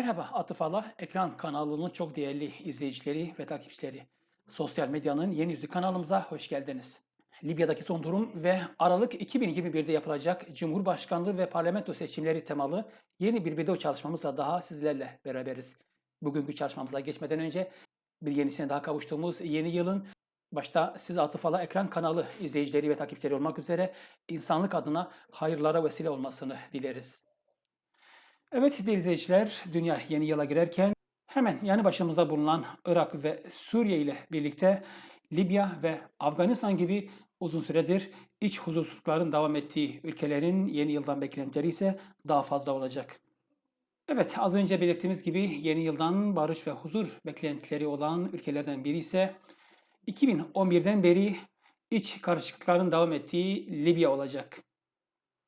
Merhaba Atıfala, ekran kanalının çok değerli izleyicileri ve takipçileri. Sosyal medyanın yeni yüzü kanalımıza hoş geldiniz. Libya'daki son durum ve Aralık 2021'de yapılacak Cumhurbaşkanlığı ve parlamento seçimleri temalı yeni bir video çalışmamızla daha sizlerle beraberiz. Bugünkü çalışmamıza geçmeden önce bir yenisine daha kavuştuğumuz yeni yılın başta siz Atıfala ekran kanalı izleyicileri ve takipçileri olmak üzere insanlık adına hayırlara vesile olmasını dileriz. Evet değerli izleyiciler, dünya yeni yıla girerken hemen yanı başımızda bulunan Irak ve Suriye ile birlikte Libya ve Afganistan gibi uzun süredir iç huzursuzlukların devam ettiği ülkelerin yeni yıldan beklentileri ise daha fazla olacak. Evet az önce belirttiğimiz gibi yeni yıldan barış ve huzur beklentileri olan ülkelerden biri ise 2011'den beri iç karışıklıkların devam ettiği Libya olacak.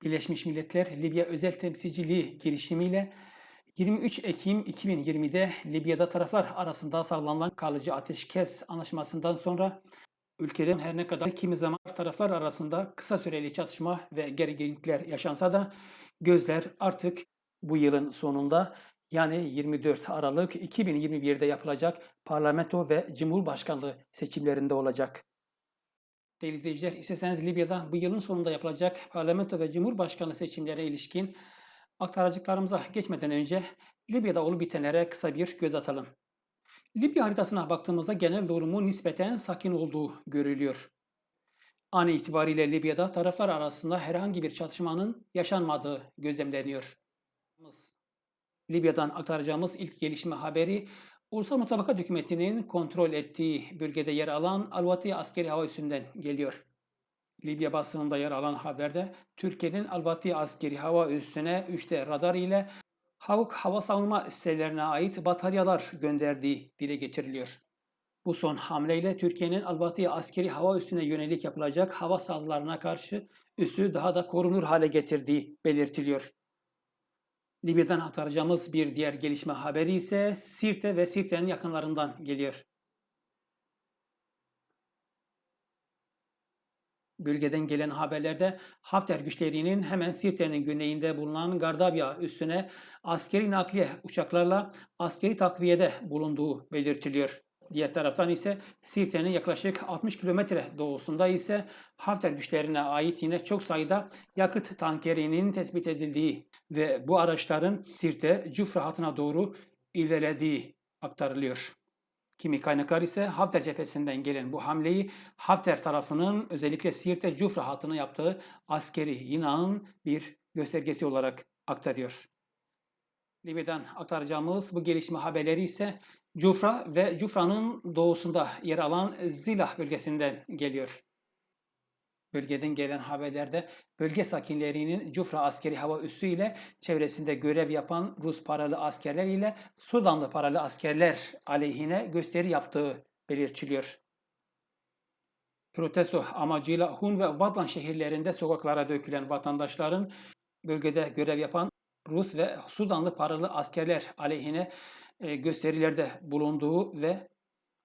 Birleşmiş Milletler Libya Özel Temsilciliği girişimiyle 23 Ekim 2020'de Libya'da taraflar arasında sağlanan kalıcı ateşkes anlaşmasından sonra ülkeden her ne kadar kimi zaman taraflar arasında kısa süreli çatışma ve gerginlikler yaşansa da gözler artık bu yılın sonunda yani 24 Aralık 2021'de yapılacak parlamento ve cumhurbaşkanlığı seçimlerinde olacak. Değerli izleyiciler, isterseniz Libya'da bu yılın sonunda yapılacak parlamento ve cumhurbaşkanı seçimlerine ilişkin aktaracaklarımıza geçmeden önce Libya'da olup bitenlere kısa bir göz atalım. Libya haritasına baktığımızda genel durumu nispeten sakin olduğu görülüyor. An itibariyle Libya'da taraflar arasında herhangi bir çatışmanın yaşanmadığı gözlemleniyor. Libya'dan aktaracağımız ilk gelişme haberi Ulusal Mutabakat Hükümeti'nin kontrol ettiği bölgede yer alan Alvati askeri hava üssünden geliyor. Libya basınında yer alan haberde Türkiye'nin Alvati askeri hava üssüne 3D radar ile Havuk hava savunma sitelerine ait bataryalar gönderdiği dile getiriliyor. Bu son hamleyle Türkiye'nin Alvati askeri hava üssüne yönelik yapılacak hava saldırılarına karşı üssü daha da korunur hale getirdiği belirtiliyor. Libya'dan aktaracağımız bir diğer gelişme haberi ise Sirte ve Sirte'nin yakınlarından geliyor. Bölgeden gelen haberlerde Hafter güçlerinin hemen Sirte'nin güneyinde bulunan Gardabya üstüne askeri nakliye uçaklarla askeri takviyede bulunduğu belirtiliyor. Diğer taraftan ise Sirte'nin yaklaşık 60 kilometre doğusunda ise Hafter güçlerine ait yine çok sayıda yakıt tankerinin tespit edildiği ve bu araçların Sirte, Cufra hattına doğru ilerlediği aktarılıyor. Kimi kaynaklar ise Hafter cephesinden gelen bu hamleyi Hafter tarafının özellikle Sirte Cufra hattına yaptığı askeri yinağın bir göstergesi olarak aktarıyor. Libya'dan aktaracağımız bu gelişme haberleri ise Cufra ve Cufra'nın doğusunda yer alan Zilah bölgesinden geliyor. Bölgeden gelen haberlerde bölge sakinlerinin Cufra askeri hava üssü ile çevresinde görev yapan Rus paralı askerler ile Sudanlı paralı askerler aleyhine gösteri yaptığı belirtiliyor. Protesto amacıyla Hun ve Vatlan şehirlerinde sokaklara dökülen vatandaşların bölgede görev yapan Rus ve Sudanlı paralı askerler aleyhine gösterilerde bulunduğu ve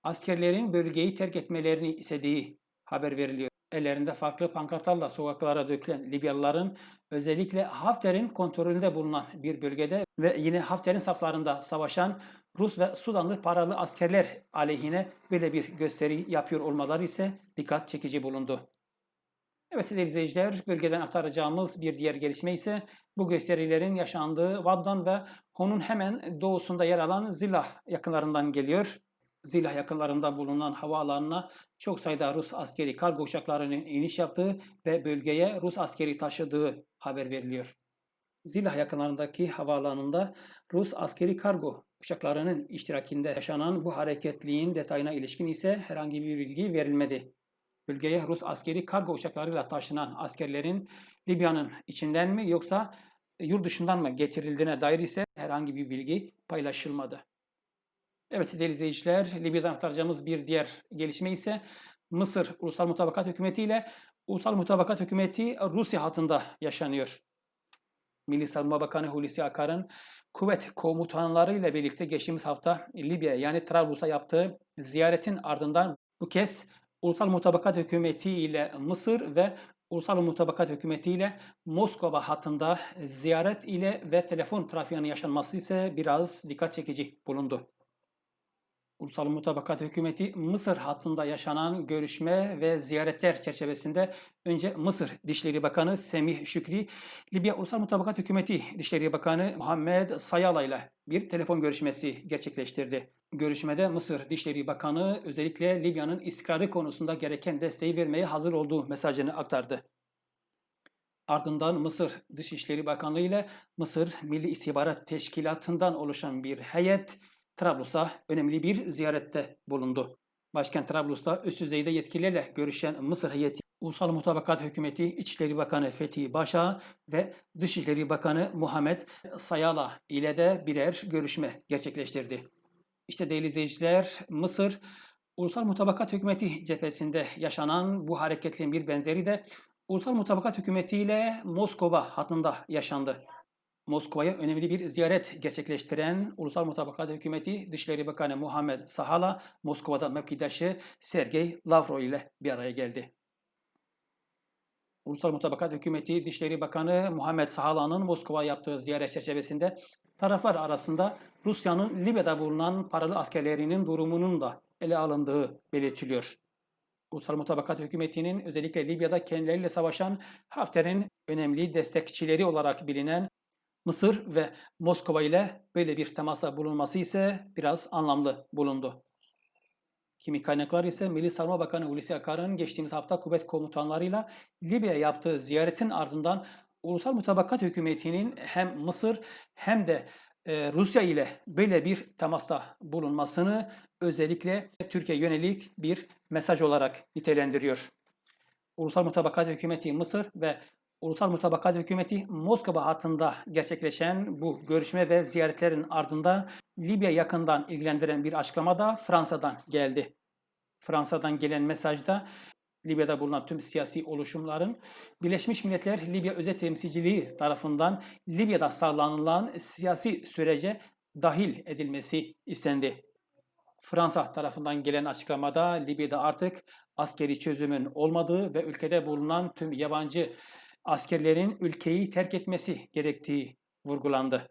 askerlerin bölgeyi terk etmelerini istediği haber veriliyor. Ellerinde farklı pankartlarla sokaklara dökülen Libyalıların özellikle Hafter'in kontrolünde bulunan bir bölgede ve yine Hafter'in saflarında savaşan Rus ve Sudanlı paralı askerler aleyhine böyle bir gösteri yapıyor olmaları ise dikkat çekici bulundu. Evet sevgili izleyiciler, bölgeden aktaracağımız bir diğer gelişme ise bu gösterilerin yaşandığı Vaddan ve Hon'un hemen doğusunda yer alan Zilah yakınlarından geliyor. Zilah yakınlarında bulunan havaalanına çok sayıda Rus askeri kargo uçaklarının iniş yaptığı ve bölgeye Rus askeri taşıdığı haber veriliyor. Zilah yakınlarındaki havaalanında Rus askeri kargo uçaklarının iştirakinde yaşanan bu hareketliğin detayına ilişkin ise herhangi bir bilgi verilmedi. Bölgeye Rus askeri kargo uçaklarıyla taşınan askerlerin Libya'nın içinden mi yoksa yurt dışından mı getirildiğine dair ise herhangi bir bilgi paylaşılmadı. Evet değerli izleyiciler, Libya'dan aktaracağımız bir diğer gelişme ise Mısır Ulusal Mutabakat Hükümeti ile Ulusal Mutabakat Hükümeti Rusya hattında yaşanıyor. Milli Savunma Bakanı Hulusi Akar'ın kuvvet komutanları ile birlikte geçtiğimiz hafta Libya yani Trablus'a yaptığı ziyaretin ardından bu kez Ulusal Mutabakat Hükümeti ile Mısır ve Ulusal Mutabakat Hükümeti ile Moskova hattında ziyaret ile ve telefon trafiğinin yaşanması ise biraz dikkat çekici bulundu. Ulusal Mutabakat Hükümeti Mısır hattında yaşanan görüşme ve ziyaretler çerçevesinde önce Mısır Dışişleri Bakanı Semih Şükri, Libya Ulusal Mutabakat Hükümeti Dışişleri Bakanı Muhammed Sayala ile bir telefon görüşmesi gerçekleştirdi. Görüşmede Mısır Dışişleri Bakanı özellikle Libya'nın istikrarı konusunda gereken desteği vermeye hazır olduğu mesajını aktardı. Ardından Mısır Dışişleri Bakanlığı ile Mısır Milli İstihbarat Teşkilatı'ndan oluşan bir heyet Trablus'a önemli bir ziyarette bulundu. Başkent Trablus'ta üst düzeyde yetkililerle görüşen Mısır heyeti Ulusal Mutabakat Hükümeti İçişleri Bakanı Fethi Başa ve Dışişleri Bakanı Muhammed Sayala ile de birer görüşme gerçekleştirdi. İşte değerli izleyiciler Mısır Ulusal Mutabakat Hükümeti cephesinde yaşanan bu hareketlerin bir benzeri de Ulusal Mutabakat Hükümeti ile Moskova hattında yaşandı. Moskova'ya önemli bir ziyaret gerçekleştiren Ulusal Mutabakat Hükümeti Dışişleri Bakanı Muhammed Sahala, Moskova'da mevkidaşı Sergey Lavrov ile bir araya geldi. Ulusal Mutabakat Hükümeti Dışişleri Bakanı Muhammed Sahala'nın Moskova yaptığı ziyaret çerçevesinde taraflar arasında Rusya'nın Libya'da bulunan paralı askerlerinin durumunun da ele alındığı belirtiliyor. Ulusal Mutabakat Hükümeti'nin özellikle Libya'da kendileriyle savaşan Hafter'in önemli destekçileri olarak bilinen Mısır ve Moskova ile böyle bir temasa bulunması ise biraz anlamlı bulundu. Kimi kaynaklar ise Milli Savunma Bakanı Hulusi Akar'ın geçtiğimiz hafta kuvvet komutanlarıyla Libya'ya yaptığı ziyaretin ardından Ulusal Mutabakat Hükümeti'nin hem Mısır hem de e, Rusya ile böyle bir temasta bulunmasını özellikle Türkiye yönelik bir mesaj olarak nitelendiriyor. Ulusal Mutabakat Hükümeti Mısır ve Ulusal Mutabakat Hükümeti Moskova hattında gerçekleşen bu görüşme ve ziyaretlerin ardında Libya yakından ilgilendiren bir açıklama da Fransa'dan geldi. Fransa'dan gelen mesajda Libya'da bulunan tüm siyasi oluşumların Birleşmiş Milletler Libya Özel Temsilciliği tarafından Libya'da sağlanılan siyasi sürece dahil edilmesi istendi. Fransa tarafından gelen açıklamada Libya'da artık askeri çözümün olmadığı ve ülkede bulunan tüm yabancı askerlerin ülkeyi terk etmesi gerektiği vurgulandı.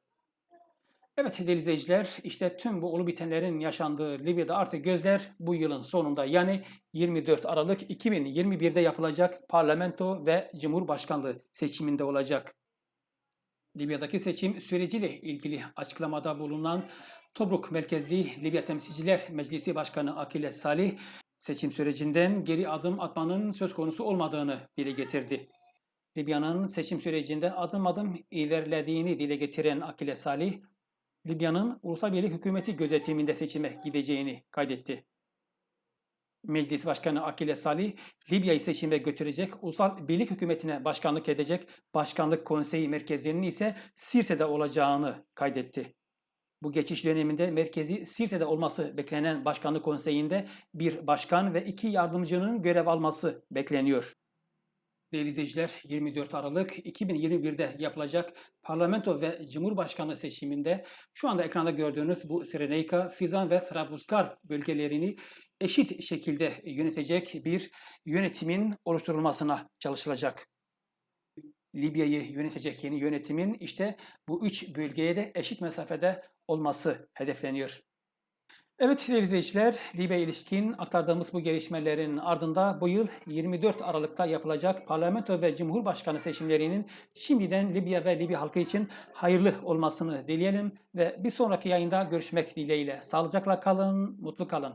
Evet sevgili izleyiciler işte tüm bu olu bitenlerin yaşandığı Libya'da artık gözler bu yılın sonunda yani 24 Aralık 2021'de yapılacak parlamento ve cumhurbaşkanlığı seçiminde olacak. Libya'daki seçim süreciyle ilgili açıklamada bulunan Tobruk merkezli Libya Temsilciler Meclisi Başkanı Akile Salih seçim sürecinden geri adım atmanın söz konusu olmadığını dile getirdi. Libya'nın seçim sürecinde adım adım ilerlediğini dile getiren Akile Salih, Libya'nın Ulusal Birlik Hükümeti gözetiminde seçime gideceğini kaydetti. Meclis Başkanı Akile Salih, Libya'yı seçime götürecek, Ulusal Birlik Hükümeti'ne başkanlık edecek Başkanlık Konseyi merkezinin ise Sirte'de olacağını kaydetti. Bu geçiş döneminde merkezi Sirte'de olması beklenen Başkanlık Konseyi'nde bir başkan ve iki yardımcının görev alması bekleniyor. Değerli izleyiciler 24 Aralık 2021'de yapılacak parlamento ve cumhurbaşkanı seçiminde şu anda ekranda gördüğünüz bu Sireneyka, Fizan ve Trablusgar bölgelerini eşit şekilde yönetecek bir yönetimin oluşturulmasına çalışılacak. Libya'yı yönetecek yeni yönetimin işte bu üç bölgeye de eşit mesafede olması hedefleniyor. Evet değerli izleyiciler, Libya ilişkin aktardığımız bu gelişmelerin ardında bu yıl 24 Aralık'ta yapılacak parlamento ve cumhurbaşkanı seçimlerinin şimdiden Libya ve Libya halkı için hayırlı olmasını dileyelim ve bir sonraki yayında görüşmek dileğiyle. Sağlıcakla kalın, mutlu kalın.